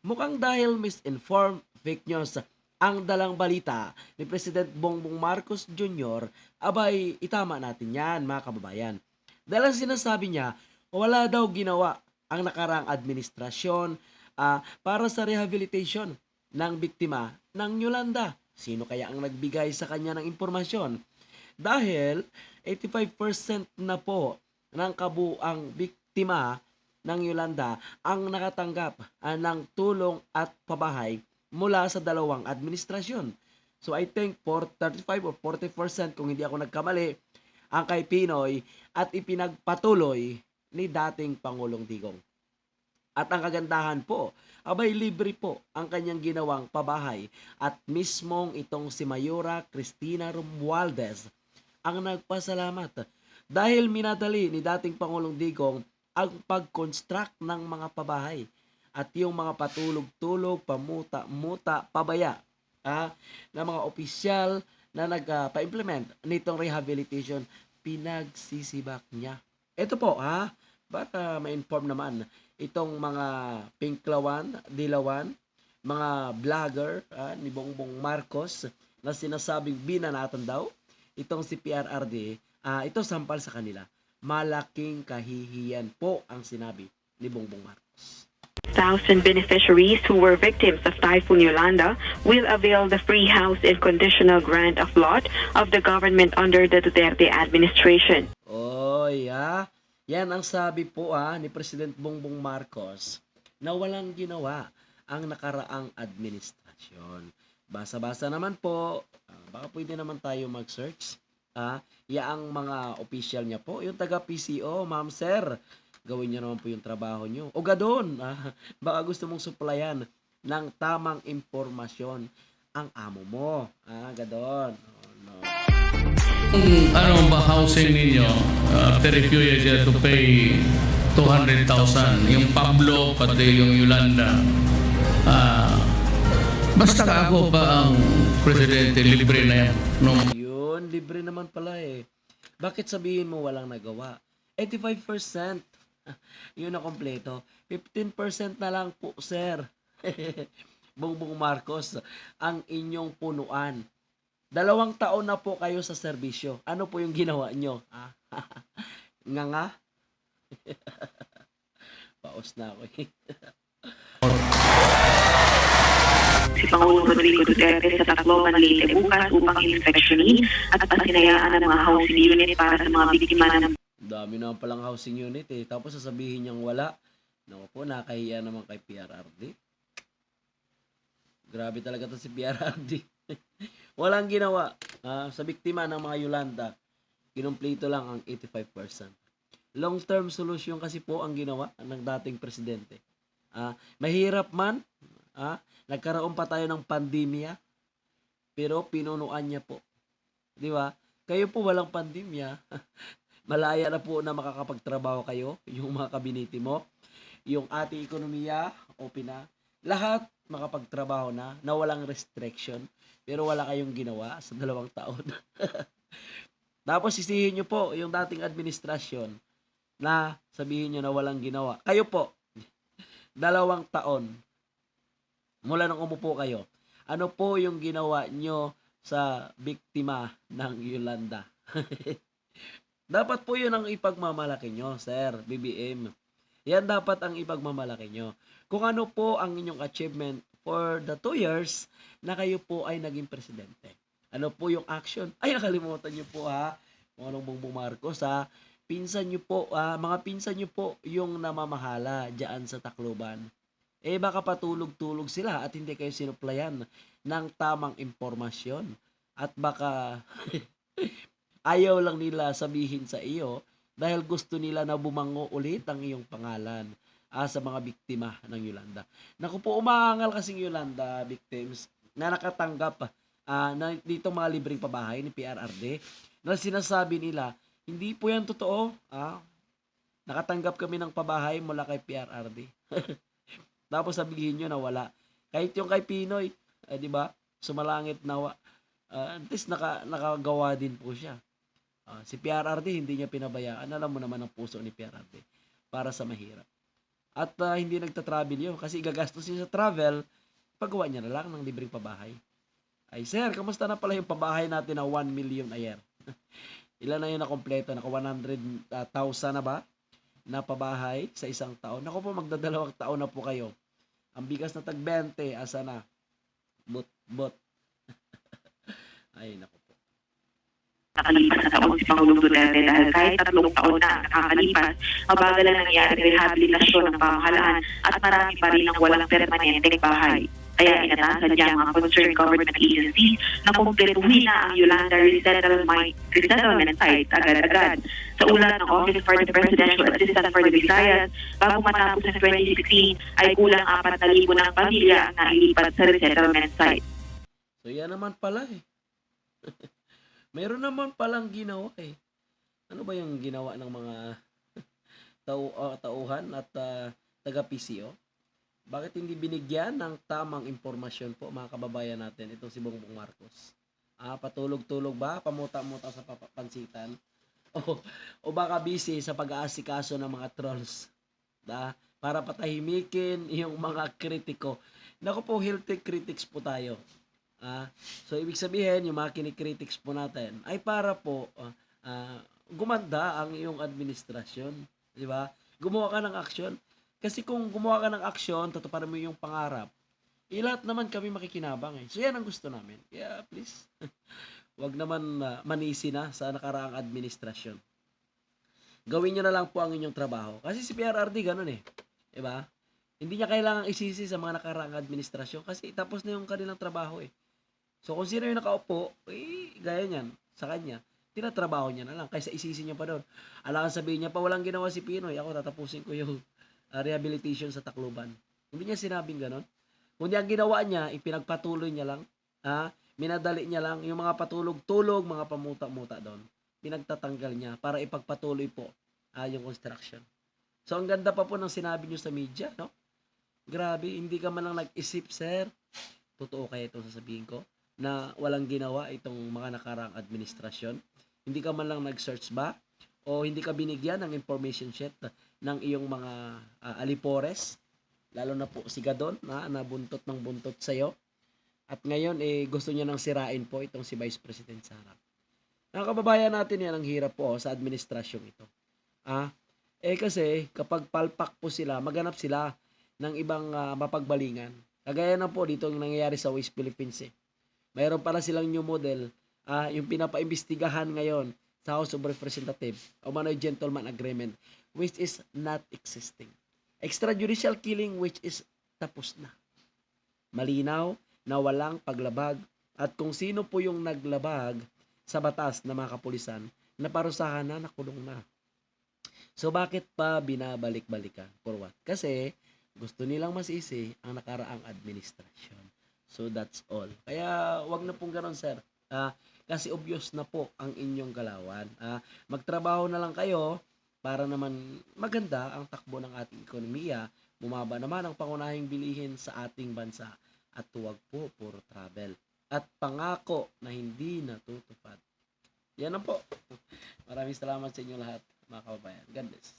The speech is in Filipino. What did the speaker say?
Mukhang dahil misinformed fake news ang dalang balita ni President Bongbong Marcos Jr., abay itama natin yan mga kababayan. Dahil ang sinasabi niya, wala daw ginawa ang nakaraang administrasyon ah, para sa rehabilitation ng biktima ng Yolanda. Sino kaya ang nagbigay sa kanya ng impormasyon? Dahil 85% na po ng kabuang biktima ng Yolanda ang nakatanggap ah, ng tulong at pabahay mula sa dalawang administrasyon. So I think for 35 or 40% kung hindi ako nagkamali ang kay Pinoy at ipinagpatuloy ni dating Pangulong Digong. At ang kagandahan po, abay libre po ang kanyang ginawang pabahay at mismong itong si Mayora Cristina Romualdez ang nagpasalamat dahil minadali ni dating Pangulong Digong ang pag-construct ng mga pabahay at yung mga patulog-tulog, pamuta-muta, pabaya ah, ng mga opisyal na nagpa-implement nitong rehabilitation, pinagsisibak niya. Ito po ha, baka ma-inform naman itong mga pinklawan, dilawan, mga vlogger ah, ni Bongbong Marcos na sinasabing binanatan daw itong si PRRD, ah, ito sampal sa kanila. Malaking kahihiyan po ang sinabi ni Bongbong Marcos. Thousand beneficiaries who were victims of Typhoon Yolanda will avail the free house and conditional grant of lot of the government under the Duterte administration. Oy, ha? Yan ang sabi po ah, ni President Bongbong Marcos na walang ginawa ang nakaraang administrasyon. Basa-basa naman po, ah, baka pwede naman tayo mag-search. Ah, yaang mga official niya po, yung taga PCO, ma'am sir, gawin niyo naman po yung trabaho niyo. O gadon, ah, baka gusto mong supplyan ng tamang impormasyon ang amo mo. Ah, gadon. Oh, no. Kung ano ba housing ninyo, uh, after few years you to pay 200,000. Yung Pablo, pati yung Yolanda. Ah, basta ako pa ang presidente, libre na yan. No? Libre naman pala eh. Bakit sabihin mo walang nagawa? 85%. Yun na kompleto. 15% na lang po, sir. Bongbong Marcos, ang inyong punuan. Dalawang taon na po kayo sa serbisyo. Ano po yung ginawa nyo? Ah? nga nga? Paus na ako eh. Si Pangulong Rodrigo Duterte sa Tacloban Leyte bukas upang inspeksyonin at pasinayaan ang mga housing unit para sa mga biktima ng Dami naman palang housing unit eh. Tapos sasabihin niyang wala. Naku po, nakahiya naman kay PRRD. Grabe talaga to si PRRD. Walang ginawa ah, sa biktima ng mga Yolanda. Kinumpleto lang ang 85%. Long-term solution kasi po ang ginawa ng dating presidente. Ah, mahirap man, ah, nagkaroon pa tayo ng pandemya, pero pinunuan niya po. Di ba? Kayo po walang pandemya. malaya na po na makakapagtrabaho kayo, yung mga kabinete mo, yung ating ekonomiya, open na, lahat makapagtrabaho na, na walang restriction, pero wala kayong ginawa sa dalawang taon. Tapos sisihin nyo po yung dating administrasyon na sabihin nyo na walang ginawa. Kayo po, dalawang taon, mula nang umupo kayo, ano po yung ginawa nyo sa biktima ng Yolanda? Dapat po yun ang ipagmamalaki nyo, sir, BBM. Yan dapat ang ipagmamalaki nyo. Kung ano po ang inyong achievement for the two years na kayo po ay naging presidente. Ano po yung action? Ay, nakalimutan nyo po ha. Kung anong Bongbong Marcos ha. Pinsan nyo po, ah, mga pinsan nyo po yung namamahala dyan sa Tacloban. Eh baka patulog-tulog sila at hindi kayo sinuplayan ng tamang impormasyon. At baka ayaw lang nila sabihin sa iyo dahil gusto nila na bumango ulit ang iyong pangalan ah, sa mga biktima ng Yolanda. Naku po, umaangal kasing Yolanda victims na nakatanggap ah, na dito mga libreng pabahay ni PRRD na sinasabi nila, hindi po yan totoo. Ah, nakatanggap kami ng pabahay mula kay PRRD. Tapos sabihin nyo na wala. Kahit yung kay Pinoy, eh, di ba? Sumalangit nawa. Ah, at least naka, nakagawa din po siya. Ah, si PRRD hindi niya pinabayaan. Alam mo naman ang puso ni PRRD para sa mahirap. At ah, hindi nagta-travel yun kasi gagastos niya sa travel, paggawa niya na lang ng libreng pabahay. Ay sir, kamusta na pala yung pabahay natin na 1 million a year? Ilan na yun na kompleto? Naka 100,000 na ba? Na pabahay sa isang taon. Ako po, magdadalawang taon na po kayo. Ang bigas na tag 20, asa na? Bot, bot. Ay, naku po. nakalipas na taon si Pangulong Duterte dahil kahit tatlong taon na nakakalipas, mabagal na nangyari ang rehabilitasyon ng pamahalaan at marami pa rin ang walang permanenteng bahay. Kaya ang mga concerned government agencies na kumpletuhin na ang Yolanda Resettlement, resettlement Site agad-agad. Sa ulat ng Office for the Presidential Assistant for the Visayas, bago matapos ng 2016 ay kulang 4,000 ng pamilya ang nailipat sa resettlement site. So, yan naman pala eh. Meron naman palang ginawa eh. Ano ba yung ginawa ng mga tau ah, tauhan at ah, taga-PCO? Bakit hindi binigyan ng tamang impormasyon po mga kababayan natin itong si Bongbong Marcos? Ah, patulog-tulog ba? Pamuta-muta sa papa- pansitan? O, o baka busy sa pag-aasikaso ng mga trolls? Da? Para patahimikin yung mga kritiko. Naku po, healthy critics po tayo. Ah, so ibig sabihin, yung mga kinikritics po natin ay para po ah, ah, gumanda ang iyong administrasyon, di ba? Gumawa ka ng aksyon. Kasi kung gumawa ka ng aksyon, tatuparan mo yung pangarap, eh, lahat naman kami makikinabang eh. So yan ang gusto namin. Kaya please, wag naman ah, manisi na sa nakaraang administrasyon. Gawin nyo na lang po ang inyong trabaho. Kasi si PRRD ganun eh. Di ba? Hindi niya kailangang isisi sa mga nakaraang administrasyon kasi tapos na yung kanilang trabaho eh. So kung sino yung nakaupo, eh, gaya niyan, sa kanya, tinatrabaho niya na lang kaysa isisi niya pa doon. Alangan sabihin niya pa, walang ginawa si Pinoy, ako tatapusin ko yung ah, rehabilitation sa Tacloban. Hindi niya sinabing ganon. Kundi ang ginawa niya, ipinagpatuloy niya lang, ha? minadali niya lang, yung mga patulog-tulog, mga pamuta-muta doon, pinagtatanggal niya para ipagpatuloy po ah, yung construction. So ang ganda pa po ng sinabi niyo sa media, no? Grabe, hindi ka man lang nag-isip, sir. Totoo kaya itong sasabihin ko na walang ginawa itong mga nakarang administrasyon. Hindi ka man lang nag-search ba? O hindi ka binigyan ng information sheet ng iyong mga ah, alipores? Lalo na po si Gadon na nabuntot ng buntot sa'yo. At ngayon, eh, gusto niya nang sirain po itong si Vice President Sara. Mga kababayan natin yan, ang hirap po oh, sa administrasyong ito. Ah, eh kasi kapag palpak po sila, maganap sila ng ibang ah, mapagbalingan. Kagaya na po dito yung nangyayari sa West Philippines eh. Mayroon pala silang new model, ah, yung pinapaimbestigahan ngayon sa House of Representatives o manoy gentleman agreement which is not existing. Extrajudicial killing which is tapos na. Malinaw na walang paglabag at kung sino po yung naglabag sa batas ng mga kapulisan, naparusahan na, nakulong na. So bakit pa binabalik-balikan? For what? Kasi gusto nilang masisi ang nakaraang administrasyon. So that's all. Kaya wag na pong ganun, sir. Ah, kasi obvious na po ang inyong galawan. Ah, magtrabaho na lang kayo para naman maganda ang takbo ng ating ekonomiya. Bumaba naman ang pangunahing bilihin sa ating bansa at huwag po puro travel. At pangako na hindi natutupad. Yan na po. Maraming salamat sa inyo lahat, mga kababayan. God bless.